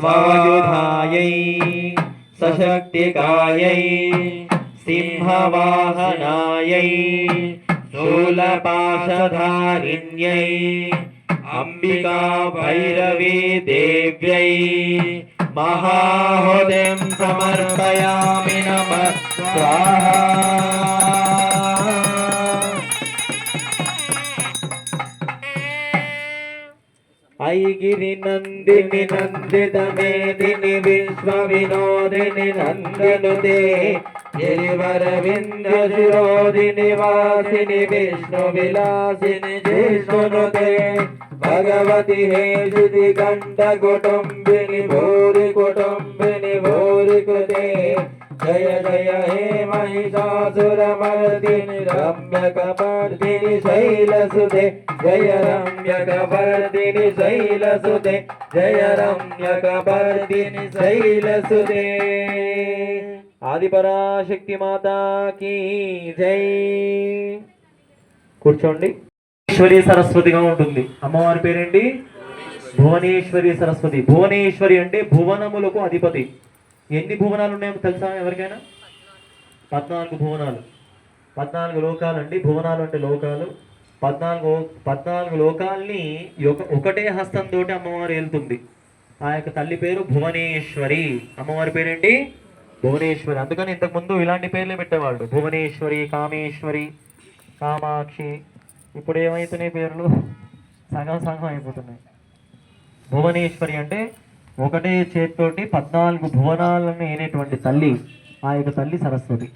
स्वायुधायै सशक्तिकायै सिंहवाहनायै शूलपाशधारिण्यै अम्बिका भैरवी देव्यै महाहुतिं समर्पयामि नमः स्वाहा। ఐగిరి నందిని నందితమేదిని విశ్వ వినోదిని నందనుతే గిరివర వింద వాసిని విష్ణు విలాసిని జిష్ణునుతే భగవతి హే శుతి కంఠ కుటుంబిని భూరి కుటుంబిని భూరి కృతే జయ జయ హే మహిషాసురమర్దిని రమ్యకమర్దిని శైలసుదే జయ రమ్యకమర్దిని శైలసుదే జయ రమ్యకమర్దిని శైలసుదే ఆదిపరాశక్తి మాతాకి జై కూర్చోండి. ఈశ్వరి సరస్వతిగా ఉంటుంది. అమ్మవారి పేరేంటి? భువనేశ్వరి సరస్వతి. భువనేశ్వరి అంటే భువనములకు అధిపతి. ఎన్ని భువనాలు ఉన్నాయో తెలుసా ఎవరికైనా? పద్నాలుగు భువనాలు. పద్నాలుగు లోకాలు అండి భువనాలు అంటే లోకాలు. పద్నాలుగు పద్నాలుగు లోకాల్ని ఒకటే హస్తంతో అమ్మవారు వెళ్తుంది ఆ యొక్క తల్లి పేరు భువనేశ్వరి. అమ్మవారి పేరేంటి? భువనేశ్వరి. అందుకని ఇంతకుముందు ఇలాంటి పేర్లే పెట్టేవాళ్ళు. భువనేశ్వరి కామేశ్వరి కామాక్షి. ఇప్పుడు ఏమవుతున్నాయి పేర్లు? సగం సగం అయిపోతున్నాయి. భువనేశ్వరి అంటే ఒకటే చేతితోటి పద్నాలుగు భువనాలను అయినటువంటి తల్లి ఆ యొక్క తల్లి సరస్వతి.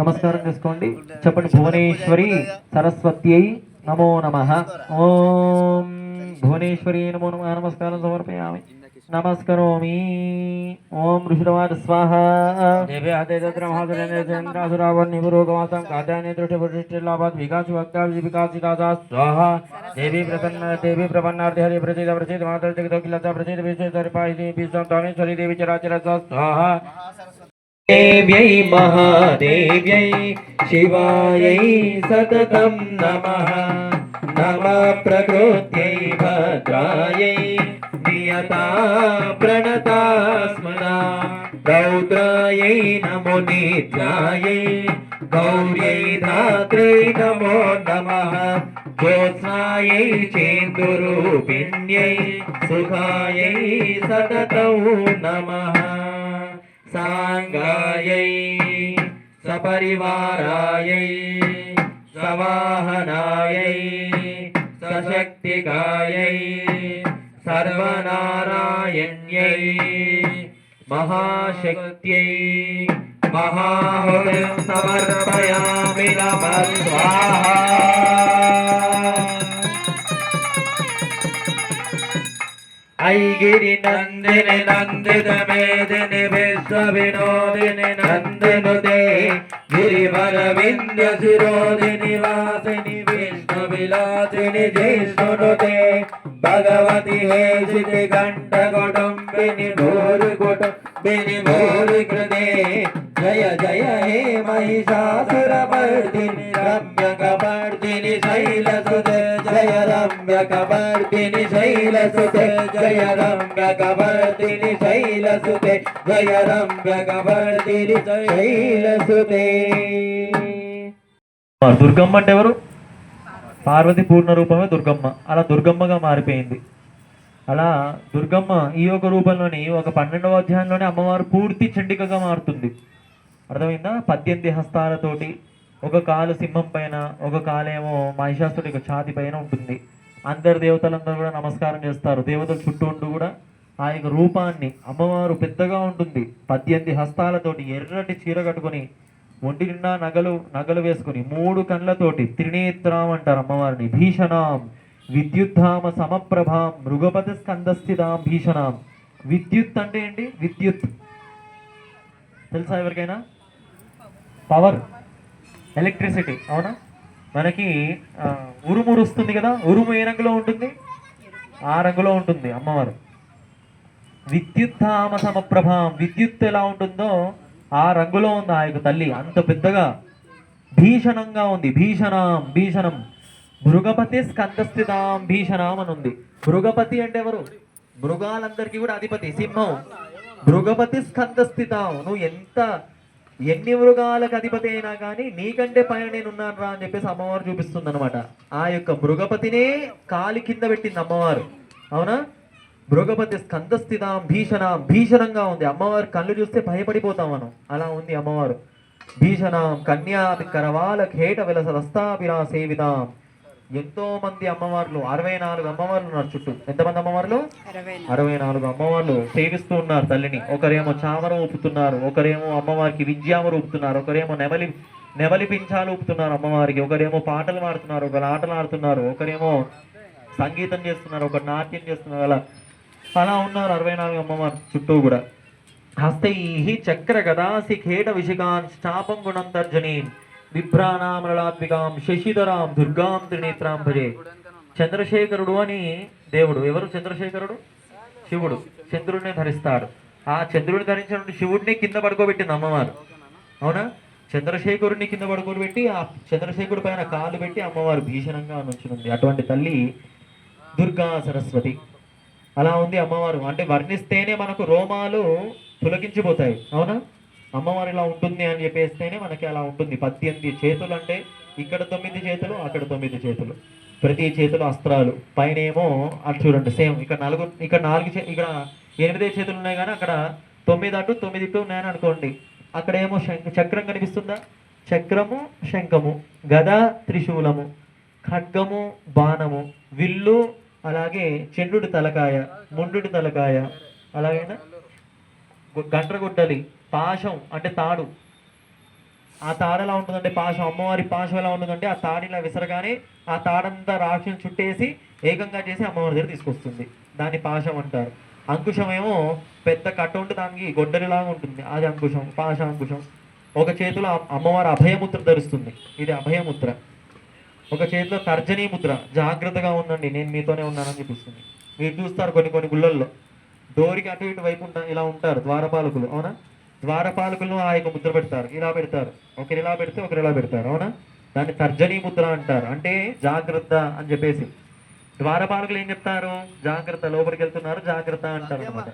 నమస్కారం చేసుకోండి. చెప్పండి భువనేశ్వరి సరస్వతి అయి నమో నమ. ఓం భువనేశ్వరి నమో నమ. నమస్కారం సమర్పయామి. नमस्करोमि। ओम ऋषिरवान् स्वाहा। देवे हते तत्र देवी प्रसन्न देवी प्रपन्नार्थे हरि प्रसीद प्रसीद मातृजगदोखिलता प्रसीद विश्वेश्वरिपायिनी विश्वं त्वामेश्वरी स्वाहा। देव्यै महादेव्यै शिवायै सततं नमः। नमः प्रकृत्यै भद्रायै నియతా ప్రణతాస్మన రౌద్రాయై నమో నిత్యాయై గౌర్యై ధాత్రై నమో నమ. జ్యోత్స్నాయై చేందురూపిణ్యై సుఖాయై సతతం నమ. సాంగాయై సపరివారాయై సవాహనాయై సశక్తికాయై सर्वनारायण्यै महाशक्त्यै महाहृदयं समर्पयामि नमः स्वाहा ஐகிரி நந்தினி நந்தித மேதினி விஸ்வவினோதினி நந்தனுதே गिरिवरविन्द शिरोदिनिवासिनि विष्णुविलासिनि जय सुनुते భగవతి హేజుడి గంట గొడం బిని కుటుంబిని భూరి బిని భూరి కృదే జయ జయ హే మహిషాసుర మహిషాసురమర్దిని రమ్య కబర్దిని శైల సుతే జయ రమ్య కబర్దిని శైల సుతే జయ రమ్య కబర్దిని శైల సుతే జయ రమ్య కబర్దిని శైల సుతే దుర్గమ్మ అంటే ఎవరు? పార్వతి పూర్ణ రూపమే దుర్గమ్మ. అలా దుర్గమ్మగా మారిపోయింది. అలా దుర్గమ్మ ఈ యొక్క రూపంలోని ఒక పన్నెండవ అధ్యాయంలోనే అమ్మవారు పూర్తి చండికగా మారుతుంది. అర్థమైందా? పద్దెనిమిది హస్తాలతోటి ఒక కాలు సింహం పైన ఒక కాలేమో మహిషాసుడి ఛాతి పైన ఉంటుంది. అందరు దేవతలందరూ కూడా నమస్కారం చేస్తారు. దేవతల చుట్టూ ఉంటూ కూడా ఆ యొక్క రూపాన్ని అమ్మవారు పెద్దగా ఉంటుంది. పద్దెనిమిది హస్తాలతోటి ఎర్రటి చీర కట్టుకొని ఒంటి నిండా నగలు నగలు వేసుకుని మూడు కళ్ళతోటి త్రినేత్రం అంటారు అమ్మవారిని. భీషణాం విద్యుద్ధామ సమప్రభాం మృగపతి స్కందస్థితాం భీషణాం. విద్యుత్ అంటే ఏంటి? విద్యుత్. తెలుసా ఎవరికైనా? పవర్. ఎలక్ట్రిసిటీ. అవునా? మనకి ఉరుమురుస్తుంది ఉరుము ఉరుస్తుంది కదా ఉరుము ఏ రంగులో ఉంటుంది? ఆ రంగులో ఉంటుంది అమ్మవారు. విద్యుత్ధామ సమప్రభాం. విద్యుత్ ఎలా ఉంటుందో ఆ రంగులో ఉంది ఆ యొక్క తల్లి. అంత పెద్దగా భీషణంగా ఉంది. భీషణం భీషణం. మృగపతి స్కందస్థితాం భీషణం అని ఉంది. మృగపతి అంటే ఎవరు? మృగాలందరికీ కూడా అధిపతి సింహం. మృగపతి స్కందస్థితం. నువ్వు ఎంత ఎన్ని మృగాలకు అధిపతి అయినా కానీ నీకంటే పైన నేను ఉన్నాను రా అని చెప్పేసి అమ్మవారు చూపిస్తుంది అనమాట ఆ యొక్క మృగపతినే కాలి కింద పెట్టింది అమ్మవారు. అవునా? మృగపతి స్కందస్థితాం భీషణం భీషణంగా ఉంది. అమ్మవారి కళ్ళు చూస్తే భయపడిపోతాం మనం. అలా ఉంది అమ్మవారు. భీషణం కన్యాపి కరవాల ఖేట విలస రస్తాపిరా సేవితాం ఎంతో మంది అమ్మవార్లు అరవై నాలుగు అమ్మవార్లు ఉన్నారు చుట్టూ. ఎంతమంది అమ్మవార్లు? అరవై నాలుగు. అమ్మవార్లు సేవిస్తూ ఉన్నారు తల్లిని. ఒకరేమో చామర ఊపుతున్నారు ఒకరేమో అమ్మవారికి విద్యామరు ఊపుతున్నారు ఒకరేమో నెమలి నెమలి పింఛాలు ఊపుతున్నారు అమ్మవారికి ఒకరేమో పాటలు పాడుతున్నారు ఒకరు ఆటలు ఆడుతున్నారు ఒకరేమో సంగీతం చేస్తున్నారు ఒకరు నాట్యం చేస్తున్నారు అలా అలా ఉన్నారు అరవై నాలుగు అమ్మవారు చుట్టూ కూడా. హస్తై చక్ర గదాసి ఖేట విషికాన్ శాపం గుణం తర్జనీం విభ్రాణామలాత్మికాం శశిధరాం దుర్గాం త్రినేత్రాం భజే. చంద్రశేఖరుడు అని దేవుడు. ఎవరు చంద్రశేఖరుడు? శివుడు. చంద్రుడిని ధరిస్తాడు. ఆ చంద్రుడిని ధరించిన శివుడిని కింద పడుకోబెట్టింది అమ్మవారు. అవునా? చంద్రశేఖరుడిని కింద పడుకోబెట్టి ఆ చంద్రశేఖరుడి పైన కాలు పెట్టి అమ్మవారు భీషణంగా నుంచునుంది. అటువంటి తల్లి దుర్గా సరస్వతి. అలా ఉంది అమ్మవారు. అంటే వర్ణిస్తేనే మనకు రోమాలు పులకించిపోతాయి. అవునా? అమ్మవారు ఇలా ఉంటుంది అని చెప్పేస్తేనే మనకి అలా ఉంటుంది. పద్దెనిమిది చేతులు అంటే ఇక్కడ తొమ్మిది చేతులు అక్కడ తొమ్మిది చేతులు. ప్రతి చేతులు అస్త్రాలు. పైన ఏమో అటు చూడండి సేమ్ ఇక్కడ నాలుగు ఇక్కడ నాలుగు చే- ఇక్కడ ఎనిమిదే చేతులు ఉన్నాయి కానీ అక్కడ తొమ్మిది అటు తొమ్మిది ఇటు ఉన్నాయని అనుకోండి. అక్కడ ఏమో శంఖ చక్రం కనిపిస్తుందా? చక్రము శంఖము. గద త్రిశూలము. ఖడ్గము బాణము. విల్లు అలాగే చెండుడి తలకాయ ముండు తలకాయ అలాగైనా? గు- గంట్రగుడ్డలి పాశం అంటే తాడు. ఆ తాడు ఎలా ఉంటుందంటే పాశం అమ్మవారి పాశం ఎలా ఉంటుందంటే ఆ తాడు ఇలా విసరగానే ఆ తాడంతా రాక్షసుని చుట్టేసి ఏకంగా చేసి అమ్మవారి దగ్గర తీసుకొస్తుంది. దాన్ని పాశం అంటారు. అంకుశం ఏమో పెద్ద కట్ట ఉంటే దానికి గొడ్డలిలాగా ఉంటుంది. అది అంకుశం పాశ అంకుశం. ఒక చేతిలో అమ్మవారు అమ్మవారి అభయముద్ర ధరిస్తుంది. ఇది అభయముద్ర. ఒక చేతిలో తర్జనీ ముద్ర. జాగ్రత్తగా ఉండండి నేను మీతోనే ఉన్నానని చూపిస్తుంది మీరు చూస్తారు కొన్ని కొన్ని గుళ్ళల్లో. డోరికి అటు ఇటు వైపు ఉంటా ఇలా ఉంటారు ద్వారపాలకులు అవునా? ద్వారపాలకులను ఆ యొక్క ముద్ర పెడతారు. ఇలా పెడతారు. ఒకరు ఇలా పెడితే ఒకరు ఇలా పెడతారు అవునా? దాన్ని తర్జనీ ముద్ర అంటారు. అంటే జాగ్రత్త అని చెప్పేసి. ద్వారపాలకులు ఏం చెప్తారు? జాగ్రత్త లోపలికి వెళ్తున్నారు జాగ్రత్త అంటారు అనమాట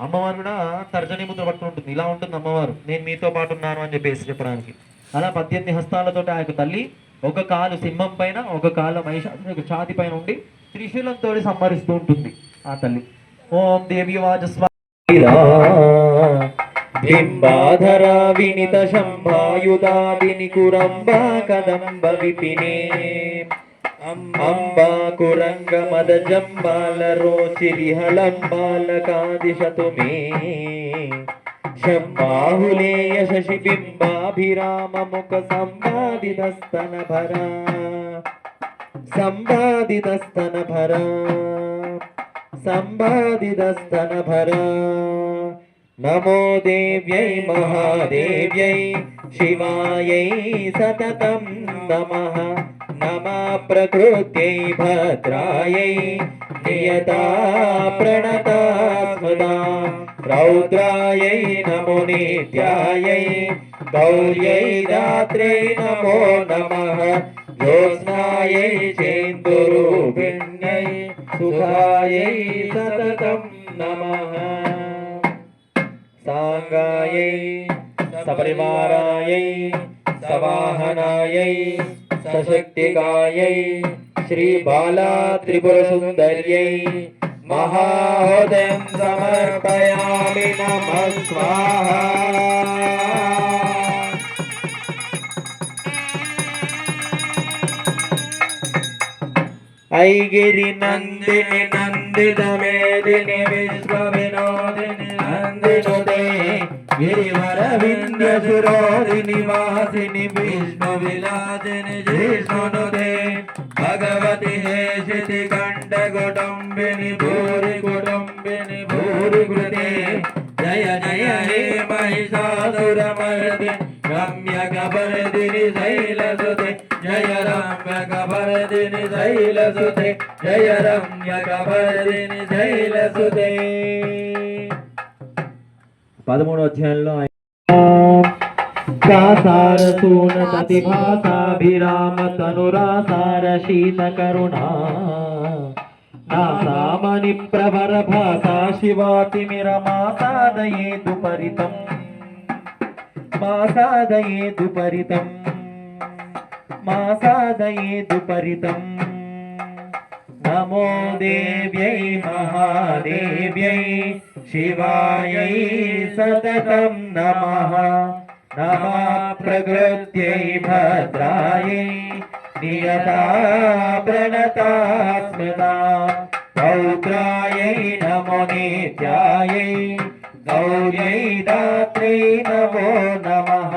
అమ్మవారు కూడా తర్జనీ ముద్ర పట్టు ఉంటుంది ఇలా ఉంటుంది అమ్మవారు. నేను మీతో పాటు ఉన్నాను అని చెప్పేసి చెప్పడానికి. అలా పద్దెనిమిది హస్తాలతోటి ఆ యొక్క తల్లి ఒక కాలు సింహం పైన ఒక కాలు మహిషాసుని ఛాతి పైన ఉండి త్రిశూలంతో సంహరిస్తూ ఉంటుంది ఆ తల్లి. ఓం దేవి వాజస్వా బింబాధర వినిత శంభాయుధాదిని కురంబా కదంబ విపినే. అంబాకురంగ మద జంబాల రోచిరిహలంబాలకాదిశతు మే శంబాహులేయ శశి బింబాభిరామ ముఖ సంవాదితస్తన భరా సంవాదితస్తన భరా సంవాదితస్తన భరా నమో దేవ్యై మహాదేవ్యై శివాయై సతతం నమ. నమ ప్రకృత్యై భద్రాయై నియతా ప్రణత స్మృదా రౌద్రాయై నమో నిత్యాయై. గౌర్యై దాత్రే నమో నమః. జ్యోత్స్నాయై చేందురూపిణ్యై సుఖాయై సతతం నమః. సాంగాయై సపరివారాయై సవాహనాయై సశక్తికాయై శ్రీ బాలా త్రిపుర సుందర్యై మహాహృదయం సమర్పయామి నమ స్వాహా ఐగిరి నందిని నందిత మేదిని విశ్వ వినోదిని నందినుదే గిరివర వింధ్య శిరోదిని వాసిని విష్ణు విలాసిని జిష్ణునుదే భగవతి హేషితి కంఠ కుటుంబిని భూరి కుటుంబిని భూరి కృతే జయ జయ హే మహిషాసురమర్ది రమ్య కబర్దిని శైలసుతే జయ రమ్య కబర్దిని శైలసుతే జయ రమ్య కబర్దిని శైలసుతే పదమూడో అధ్యాయంలో సారసూన సతిభాసాభిరామ తనురాసార శీత కరుణా నా సామని ప్రవర భాసా శివాతిమిరమాసాదయేతు పరితం మాసాదయేతు పరితం మాసాదయేతు పరితం నమో దేవ్యై మహాదేవ్యై శివాయై సతతం నమః. నమః ప్రకృత్యై భద్రాయై నియతా ప్రణతా స్మృతా పౌత్రాయై నమో నిత్యాయై గౌర్యై దాత్రై నమో నమః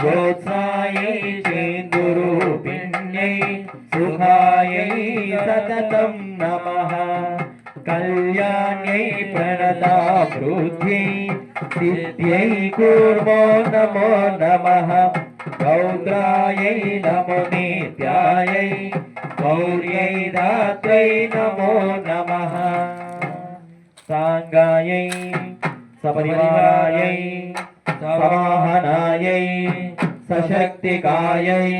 జ్యోత్సాయై చేందురూపిణ్యై సుఖాయై సతతం నమః కళ్యాణ్యై ప్రణతా వృద్ధ్యై సిద్ధ్యై కూర్మో నమో నమః గౌద్రాయై నమో నిత్యాయై గౌర్యై దాత్రై నమో నమః సాంగాయై సపరివారాయై సమాహనాయై సశక్తికాయై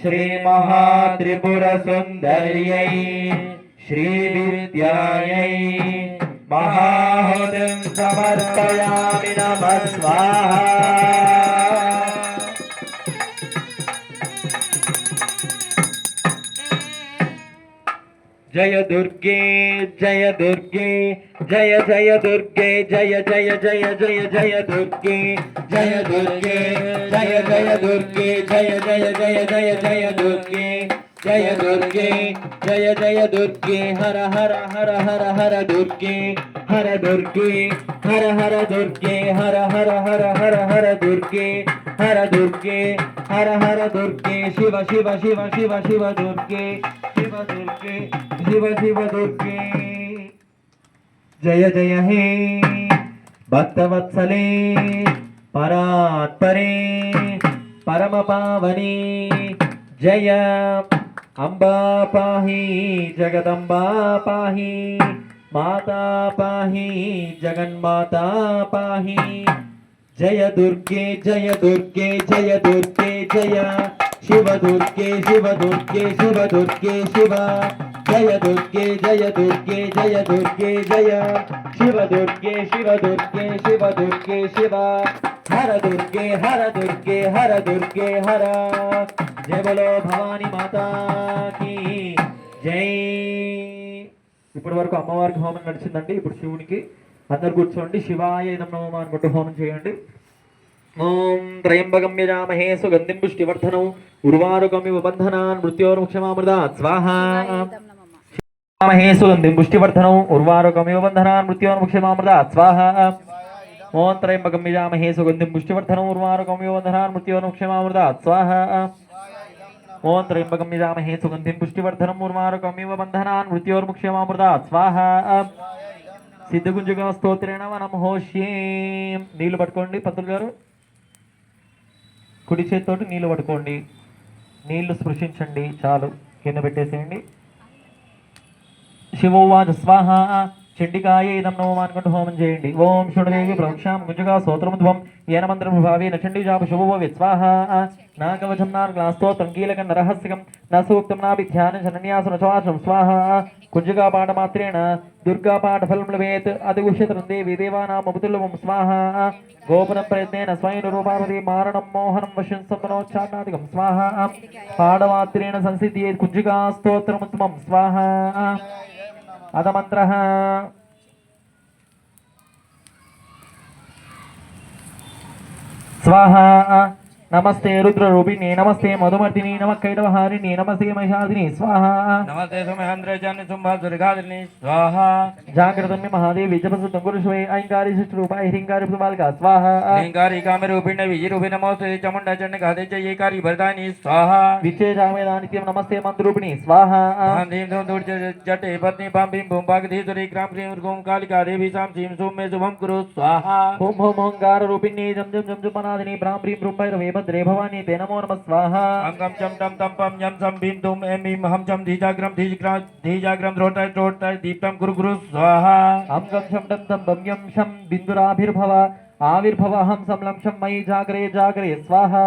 శ్రీమహాత్రిపురసుందర్యై శ్రీవిద్యాయై మహాహుతిం సమర్పయామి నమః స్వాహా జయ దుర్గే జయ దుర్గే జయ జయ దుర్గే జయ జయ జయ జయ జయ దుర్గే జయ దుర్గే జయ జయ దుర్గే జయ జయ జయ జయ జయ దుర్గే జయ దుర్గే జయ జయ దుర్గే హర హర హర హర హర దుర్గే హర దుర్గే హర హర దుర్గే హర హర హర హర హర దుర్గే హర దుర్గే హర హర దుర్గే శివ శివ శివ శివ శివ దుర్గే శివ దుర్గే శివ శివ దుర్గే జయ జయ హే భక్తవత్సలే పరాత్పరే పరమ పావని జయ అంబా పాహి జగదంబా పాహి మాతా పాహి జగన్మాతా పాహి. జయ దుర్గే జయ దుర్గే జయ దుర్గే జయ శివ దుర్గే శివ దుర్గే శివ దుర్గే శివ. జయ దుర్గే జయ దుర్గే జయ దుర్గే జయ శివ దుర్గే శివ దుర్గే శివ దుర్గే శివ. హర దుర్గే హర దుర్గే హర దుర్గే హర. జయ బలో భవాని మాతా కీ జై. ఇప్పటి వరకు అమ్మవారికి హోమం నడిచిందండి. ఇప్పుడు శివునికి అందరు కూర్చోండి. శివాయ ఇదం నమః అనుకుంటూ హోమం చేయండి. ఓం త్రయంబకం యజామహే సుగంధిం పుష్టివర్ధనం ఉర్వారుకమివ బంధనాన్ మృత్యోర్ముక్షమామృతాత్. స్వాహా. మహే సుగంధిం పుష్టివర్ధనం ఉర్వారుకమివ బంధనాన్ మృత్యోర్ముక్షమామృతాత్. స్వాహా. ఓం త్రయంబకం యజామహే సుగంధిం పుష్టివర్ధనం ఉర్వారుకమివ బంధనాన్ మృత్యోర్ముక్షమామృతాత్. స్వాహా. ఓం త్రయంబకం నిజామహే సుగంధిం పుష్టివర్ధనం ఉర్వారుకమివ బంధనాన్ మృత్యోర్ముక్షమామృతాత్ స్వాహా. సిద్ధగుంజుగా స్తోత్రేణ మనం హోష్యేం నీళ్ళు పట్టుకోండి పంతులు గారు. కుడి చేతితోటి నీళ్ళు పట్టుకోండి. నీళ్ళు స్పృశించండి చాలు. కింద పెట్టేసేయండి. శివోవాచ స్వాహ. చండికాయ ఇదం నోమం అనుకుంటూ హోమం చేయండి. ఓం షుడదేవి ప్రవక్షాం గుంజుగా స్తోత్రముధ్వం ఏన మంత్రం భావి నచండి జాప శుభో స్వాహ. నా కవచం నా గ్లాస్తోత్రం కీలకం నరహస్యకం నా సూక్తం నా విధ్యాన శరణ్యాసన శ్వాసం స్వాహ. కుంజుగా పాఠమాత్రేణ దుర్గా పాఠ ఫలం లభేత్. అది ఉషతరం దేవి దేవానాం అబుతుల్లం స్వాహ. గోపురం ప్రయత్నేన స్వయం రూపావతి మారణం మోహనం వశం సంపనోచ్చారణాదికం స్వాహ. పాఠమాత్రేణ సంసిద్ధి కుంజుగా స్తోత్రముత్తమం స్వాహ. अधमन्त्रः स्वाहा। नमस्ते रुद्र रुद्ररूपिणी नमस्ते मधुमर्दिनी नम कैरवहारिणी नमस्ते महिषादिनी स्वाहा। नमस्ते सुमहन्द्रजान्य सुंभा दुर्गादिनी स्वाहा। जागृतन्य महादेवी जपस तंगुरुष्वे ऐंकारी शिष्टरूपाय ह्रींकारी बालका स्वाहा। ऐंकारी विजय विजयरूपी नमस्ते चमुंडा चंड गाधे च एकारी वरदानी स्वाहा। विचे रामे दानित्यम नमस्ते मंत्ररूपिणी स्वाहा। धीम धूम दूर जटे पत्नी पाम भीम भूम भागधी दुरी ग्राम क्रीम गुम कालिका देवी साम सीम सुम में शुभम कुरु स्वाहा। ओम ओम ओंकार रूपिणी जम जम जम जम अनादिनी ब्राह्म भ्रीम रूपाय रवे द्रेभवानी ते नमो नम स्वाहा। अंगम चम टम तम पम यम सम भीम एम मीम हम चम धीजाग्रम धीजाग्रम धीजाग्रम रोटाय रोटाय दीप्तम गुरु गुरु स्वाहा। अंगम शम टम तम बम यम शम बिंदुराभिर्भव आविर्भव हम समलम शम मयि जागरे जागरे स्वाहा।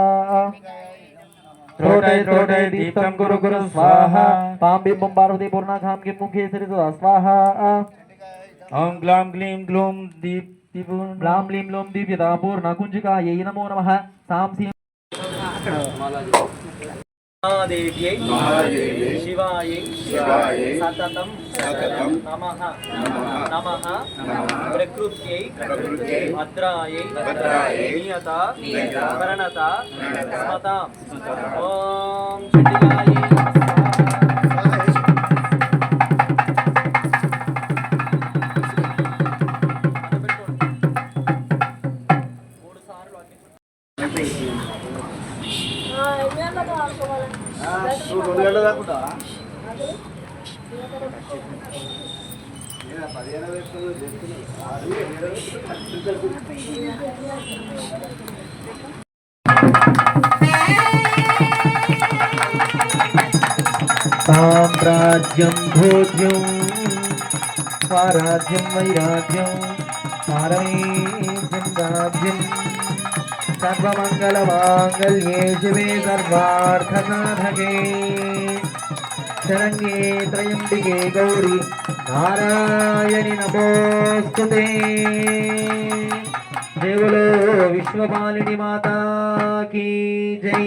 त्रोटय त्रोटय दीप्तम गुरु गुरु स्वाहा। पाम बिंबम पार्वती पूर्णाघाम के मुखे श्री स्वाहा। ओम ग्लाम ग्लीम ग्लूम दीप ग्लाम लीम लोम दीप्यता पूर्णकुञ्जिकायै नमो नमः। सांसी సతతం నమః నమః ప్రకృత్యై భద్రాయై నియత ప్రణత స్మతాం ఓం చండికాయై సామ్రాజ్యం భోజ్యం స్వరాజ్యం వైరాజ్యం పారమేజ్యం రాజ్యం సర్వమంగళమాంగళ్యే శివే సర్వార్థసాధకే శరణ్యే త్రయంబికే గౌరీ నారాయణి నమోస్తుతే. దేవులో విశ్వపాలిని మాతాకి జై.